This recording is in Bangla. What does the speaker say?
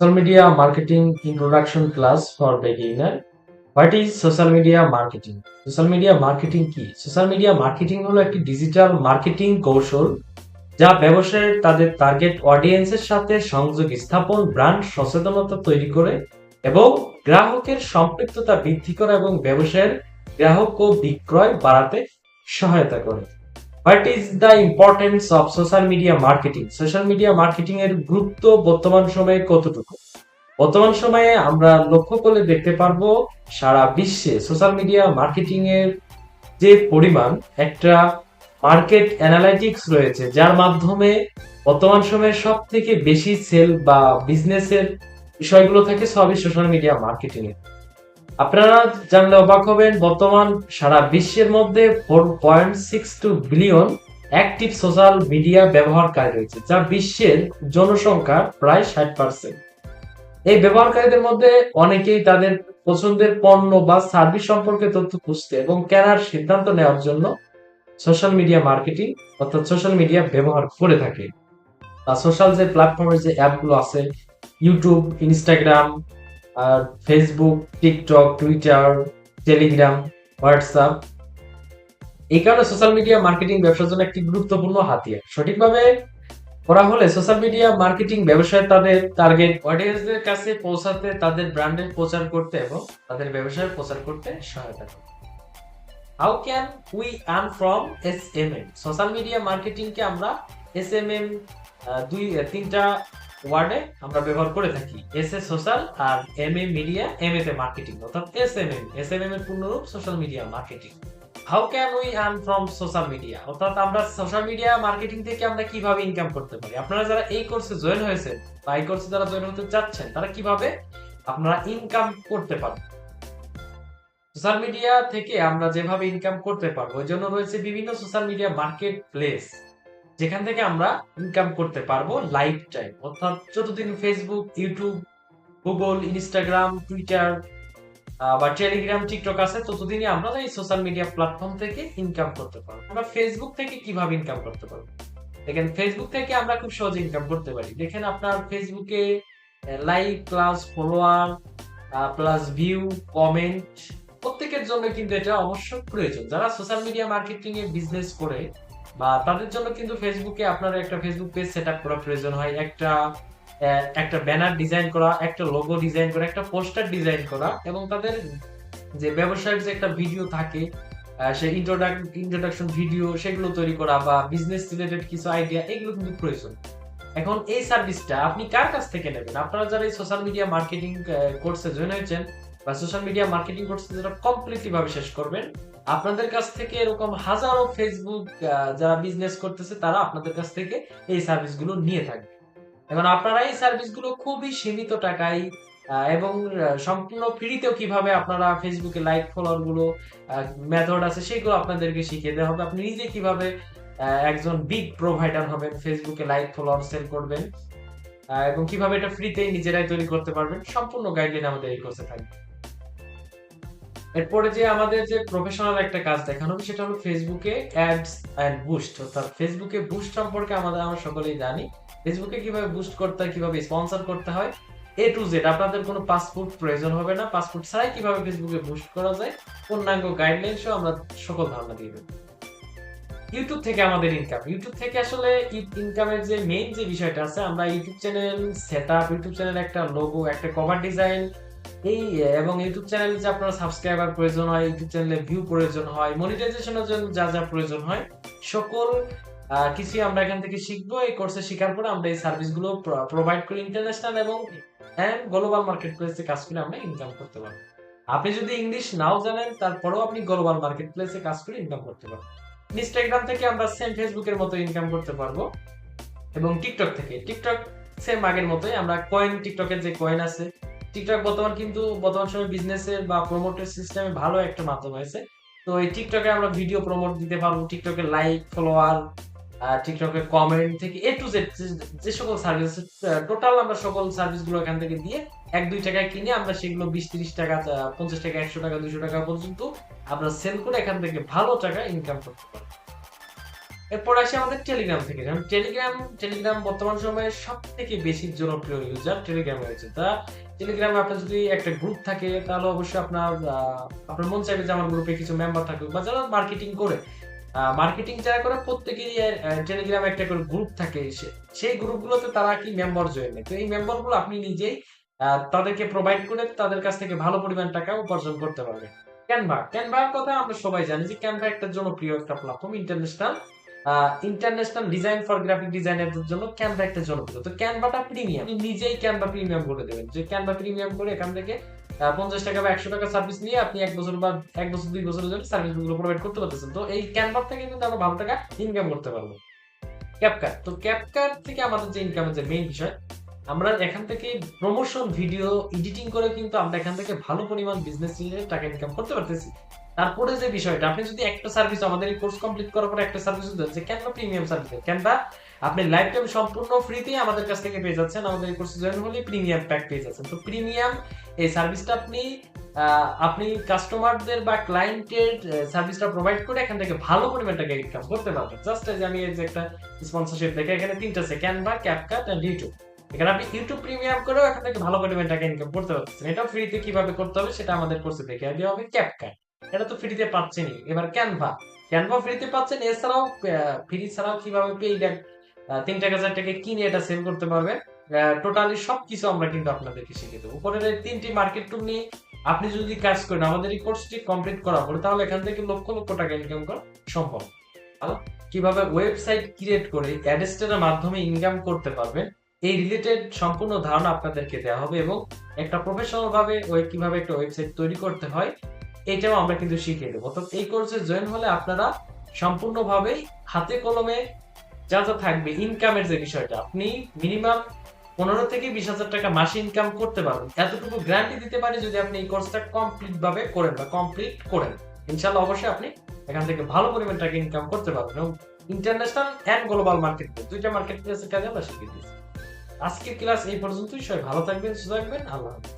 Social media marketing introduction class for beginner. What is social media marketing? Social media marketing কি সোশ্যাল মিডিয়া মার্কেটিং হলো একটি ডিজিটাল মার্কেটিং কৌশল যা ব্যবসায়ের তাদের টার্গেট অডিয়েন্সের সাথে সংযোগ স্থাপন ব্র্যান্ড সচেতনতা তৈরি করে এবং গ্রাহকের সম্পৃক্ততা বৃদ্ধি করা এবং ব্যবসায়ের গ্রাহক ও বিক্রয় বাড়াতে সহায়তা করে what is the importance of social media marketing social media marketing এর গুরুত্ব বর্তমান সময়ে কতটুকু? বর্তমান সময়ে আমরা লক্ষ্য করলে দেখতে পারব, সারা বিশ্বে সোশ্যাল মিডিয়া মার্কেটিং এর যে পরিমাণ, একটা মার্কেট অ্যানালাইটিক্স রয়েছে, যার মাধ্যমে বর্তমান সময়ে সব থেকে বেশি সেল বা বিজনেসের বিষয়গুলো থাকে সবই সোশ্যাল মিডিয়া মার্কেটিং এ। আপনারা জানলে অবাক হবেন, বর্তমান সারা বিশ্বের মধ্যে four point six two billion active social media ব্যবহারকারী রয়েছে, যা বিশ্বের জনসংখ্যার প্রায় ষাট পার্সেন্ট এই ব্যবহারকারীদের মধ্যে অনেকেই তাদের পছন্দের পণ্য বা সার্ভিস সম্পর্কে তথ্য খুঁজতে এবং কেনার সিদ্ধান্ত নেওয়ার জন্য সোশ্যাল মিডিয়া মার্কেটিং অর্থাৎ সোশ্যাল মিডিয়া ব্যবহার করে থাকে। সোশ্যাল যে প্ল্যাটফর্মের যে অ্যাপগুলো আছে ইউটিউব ইনস্টাগ্রাম আর Facebook TikTok Twitter Telegram WhatsApp এই কারণে সোশ্যাল মিডিয়া মার্কেটিং ব্যবসার জন্য একটি গুরুত্বপূর্ণ হাতিয়ার। সঠিকভাবে করা হলে সোশ্যাল মিডিয়া মার্কেটিং ব্যবসায় তাদের টার্গেট অডিয়েন্সদের কাছে পৌঁছাতে তাদের ব্র্যান্ডের প্রচার করতে এবং তাদের ব্যবসায় প্রচার করতে সহায়তা করে। How can we earn from S M M social media marketing কে আমরা এস এম এম দুই, তিনটা ওয়ার্ডে আমরা ব্যবহার করে থাকি। এস এ সোশ্যাল আর এম এ মিডিয়া, এম এ তে মার্কেটিং। অর্থাৎ S M M. S M M এর পূর্ণরূপ social media marketing. How can we earn from social media অর্থাৎ আমরা সোশ্যাল মিডিয়া মার্কেটিং থেকে আমরা কীভাবে ইনকাম করতে পারি? আপনারা যারা এই কোর্সে জয়েন হয়েছেন বা এই কোর্সে যারা জয়েন হতে চাচ্ছেন, তারা কীভাবে আপনারা ইনকাম করতে পারবেন? সোশ্যাল মিডিয়া থেকে আমরা যেভাবে ইনকাম করতে পারব, ওই জন্য রয়েছে বিভিন্ন সোশ্যাল মিডিয়া মার্কেট প্লেস যেখান থেকে আমরা ইনকাম করতে পারব লাইফ টাইম অর্থাৎ যতদিন Facebook YouTube Google Instagram Twitter বা টেলিগ্রাম টিকটক আছে, ততদিনই আমরা এই সোশ্যাল মিডিয়া প্ল্যাটফর্ম থেকে ইনকাম করতে পারব। আমরা ফেসবুক থেকে কীভাবে ইনকাম করতে পারব? দেখেন ফেসবুক থেকে আমরা খুব সহজে ইনকাম করতে পারি। দেখেন, আপনার ফেসবুকে like plus follower plus view comment প্রত্যেকের জন্য কিন্তু এটা অবশ্যই প্রয়োজন। যারা সোশ্যাল মিডিয়া মার্কেটিং এ বিজনেস করে বা তাদের জন্য কিন্তু ফেসবুকে আপনার একটা ফেসবুক পেজ সেট করা প্রয়োজন হয়। একটা একটা ব্যানার ডিজাইন করা, একটা লোগো ডিজাইন করা, একটা পোস্টার ডিজাইন করা এবং তাদের যে ব্যবসায়ের যে একটা ভিডিও থাকে সেই ইন্ট্রোডাকশন ভিডিও সেগুলো তৈরি করা বা বিজনেস রিলেটেড কিছু আইডিয়া এগুলো কিন্তু প্রয়োজন। এখন এই সার্ভিসটা আপনি কার কাছ থেকে নেবেন? আপনারা যারা এই সোশ্যাল মিডিয়া মার্কেটিং কোর্সে জয়েন হয়েছেন বা সোশ্যাল মিডিয়া মার্কেটিং কোর্সে যারা কমপ্লিটলি ভাবে শেষ করবেন। আপনাদের কাছ থেকে এরকম হাজারো ফেসবুক যারা বিজনেস করতেছে, তারা আপনাদের কাছ থেকে এই সার্ভিসগুলো নিয়ে থাকবে। এখন আপনারা এই সার্ভিসগুলো খুবই সীমিত টাকায় এবং সম্পূর্ণ ফ্রিতেও কীভাবে আপনারা ফেসবুকে লাইক ফলোয়ারগুলো মেথড আছে, সেগুলো আপনাদেরকে শিখিয়ে দেওয়া হবে। আপনি নিজে কীভাবে একজন বিগ প্রোভাইডার হবেন ফেসবুকে লাইক ফলোয়ার সেল করবেন এবং কীভাবে এটা ফ্রিতেই নিজেরাই তৈরি করতে পারবেন, সম্পূর্ণ গাইডলাইন আমাদের এই কোর্সে থাকবে। এরপরে যে আমাদের যে প্রফেশনাল একটা কাজ দেখানো হবে, সেটা হলো ফেসবুকে অ্যাডস অ্যান্ড বুস্ট অর্থাৎ ফেসবুকে বুস্ট সম্পর্কে আমাদের আমরা সকলেই জানি। ফেসবুকে কীভাবে বুস্ট করতে হয়, কীভাবে স্পন্সর করতে হয় এ টু জেড আপনাদের কোনো পাসপোর্ট প্রয়োজন হবে না। পাসপোর্ট ছাড়াই কীভাবে ফেসবুকে বুস্ট করা যায়, পূর্ণাঙ্গ গাইডলাইন সহ আমরা সকল ধারণা দিয়ে দেবো। ইউটিউব থেকে আমাদের ইনকাম ইউটিউব থেকে আসলে ইনকামের যে মেইন যে বিষয়টা আছে, আমরা YouTube channel set up YouTube channel একটা লোগো একটা কভার ডিজাইন এই এবং ইউটিউব চ্যানেলে যে আপনার সাবস্ক্রাইবার প্রয়োজন হয়, ইউটিউব চ্যানেলে ভিউ প্রয়োজন হয় মনিটাইজেশনের জন্য যা যা প্রয়োজন হয়, সকল কিছুই আমরা এখান থেকে শিখব। এই কোর্সে শেখার পরে আমরা এই সার্ভিসগুলো প্রোভাইড করি ইন্টারন্যাশনাল এবং অ্যান্ড গ্লোবাল মার্কেট প্লেসে কাজ করে আমরা ইনকাম করতে পারব। আপনি যদি ইংলিশ নাও জানেন, তারপরেও আপনি গ্লোবাল মার্কেট প্লেসে কাজ করে ইনকাম করতে পারবেন। ইনস্টাগ্রাম থেকে আমরা সেম ফেসবুকের মতো ইনকাম করতে পারব এবং টিকটক থেকে। টিকটক সেম আগের মতোই আমরা কয়েন টিকটকের যে কয়েন আছে টিকটক বর্তমান কিন্তু বর্তমান সময় বিজনেসের বা প্রমোটের সিস্টেমে ভালো একটা মাধ্যম হয়েছে। তো এই টিকটকে আমরা ভিডিও প্রমোট দিতে পারব টিকটকে লাইক ফলোয়ার টিকটকে কমেন্ট থেকে এ টু জেড যে সকল সার্ভিস টোটাল আমরা সকল সার্ভিসগুলো এখান থেকে দিয়ে এক, দুই টাকায় কিনে আমরা সেগুলো বিশ, তিরিশ টাকা পঞ্চাশ টাকা, একশো টাকা, দুশো টাকা পর্যন্ত আমরা সেল করে এখান থেকে ভালো টাকা ইনকাম করতে পারব। এরপর আসি আমাদের টেলিগ্রাম থেকে। যেমন টেলিগ্রাম টেলিগ্রাম বর্তমান সময়ে সব থেকে বেশি জনপ্রিয় ইউজার টেলিগ্রাম হয়েছে তা টেলিগ্রামে আপনার যদি একটা গ্রুপ থাকে, তাহলে অবশ্যই আপনার আপনার মন চাইবে যে আমার গ্রুপে কিছু মেম্বার থাকুক বা যারা মার্কেটিং করে। মার্কেটিং যারা করে, প্রত্যেকেরই টেলিগ্রামে একটা করে গ্রুপ থাকে। সেই গ্রুপগুলোতে তারা কি মেম্বার জয়েন নেয়? তো এই মেম্বারগুলো আপনি নিজেই তাদেরকে প্রোভাইড করে তাদের কাছ থেকে ভালো পরিমাণ টাকা উপার্জন করতে পারবেন ক্যানভা ক্যানভার কথা আমরা সবাই জানি যে ক্যানভা একটা জনপ্রিয় একটা platform international international design for graphic ডিজাইনারদের জন্য ক্যানভা একটা জনপ্রিয়। তো ক্যানভাটা প্রিমিয়াম আপনি নিজেই ক্যানভা প্রিমিয়াম করে দেবেন। যে ক্যানভা প্রিমিয়াম করে এখান থেকে পঞ্চাশ টাকা বা একশো টাকা সার্ভিস নিয়ে আপনি এক বছর বা এক বছর, দুই বছরের জন্য সার্ভিসগুলো প্রোভাইড করতে পারতেছেন। তো এই ক্যানভা থেকে কিন্তু আমরা ভালো টাকা ইনকাম করতে পারব। ক্যাপকাট তো ক্যাপকাট থেকে আমাদের যে ইনকামের যে মেইন বিষয়, আমরা এখান থেকে প্রমোশন ভিডিও এডিটিং করে কিন্তু আমরা এখান থেকে ভালো পরিমাণ বিজনেস টাকা ইনকাম করতে পারতেছি। তারপরে যে বিষয়টা, আপনি যদি একটা সার্ভিস আমাদের এই কোর্স কমপ্লিট করার পরে একটা সার্ভিস দেন, যে ক্যানভা প্রিমিয়াম সার্ভিস ক্যানভা আপনি লাইফ টাইম সম্পূর্ণ ফ্রিতে আমাদের কাছ থেকে পেয়ে যাচ্ছেন, আমাদের এই কোর্সে জয়েন হলে প্রিমিয়াম প্যাক পেয়ে যাচ্ছেন। তো প্রিমিয়াম এই সার্ভিসটা আপনি আপনি কাস্টমারদের বা ক্লায়েন্টের সার্ভিসটা প্রোভাইড করে এখান থেকে ভালো পরিমাণ টাকা ইনকাম করতে পারবেন। জাস্ট যে আমি এই যে একটা স্পন্সরশিপ দেখে এখানে তিনটা আছে ক্যানভা ক্যাপকাট এন্ড ইউটিউব এখানে আপনি ইউটিউব প্রিমিয়াম করেও এখান থেকে ভালো পরিমাণ টাকা ইনকাম করতে পারছেন এটা ফ্রিতে কীভাবে করতে হবে সেটা আমাদের কোর্সে দেখে দেওয়া হবে ক্যাপকাট এটা তো ফ্রিতে পাচ্ছেনই। এবার ক্যানভা ক্যানভা ফ্রিতে পাচ্ছেন, এছাড়াও ফ্রি ছাড়াও কীভাবে পেইড তিন টাকা, চার টাকা কিনে এটা সেল করতে পারবেন। টোটালি সবকিছু আমরা কিন্তু আপনাদেরকে শিখিয়ে দেবো। উপরের তিনটি মার্কেট টুল নিয়ে আপনি যদি কাজ করেন, আমাদের এই কোর্সটি কমপ্লিট করার পরে তাহলে এখান থেকে লক্ষ লক্ষ টাকা ইনকাম করা সম্ভব। কীভাবে ওয়েবসাইট ক্রিয়েট করে অ্যাডস্টের মাধ্যমে ইনকাম করতে পারবেন, এই রিলেটেড সম্পূর্ণ ধারণা আপনাদেরকে দেওয়া হবে এবং একটা প্রফেশনাল ভাবে ওই কীভাবে একটা ওয়েবসাইট তৈরি করতে হয় এটাও আমরা কিন্তু শিখিয়ে দেবো। তো এই কোর্সে জয়েন হলে আপনারা সম্পূর্ণভাবেই হাতে কলমে যা যা থাকবে ইনকামের যে বিষয়টা, আপনি মিনিমাম পনেরো থেকে বিশ হাজার টাকা মাসে ইনকাম করতে পারবেন। এতটুকু গ্যারান্টি দিতে পারি যদি আপনি এই কোর্সটা কমপ্লিট ভাবে করেন বা কমপ্লিট করেন। ইনশাল্লাহ অবশ্যই আপনি এখান থেকে ভালো পরিমাণ টাকা ইনকাম করতে পারবেন এবং ইন্টারন্যাশনাল অ্যান্ড গ্লোবাল মার্কেট দুইটা মার্কেট প্লেসের কাজে আমরা শিখিয়ে দিয়েছি। আজকের ক্লাস এই পর্যন্তই, সবাই ভালো থাকবেন, সুস্থ থাকবেন, আল্লাহ হাফেজ।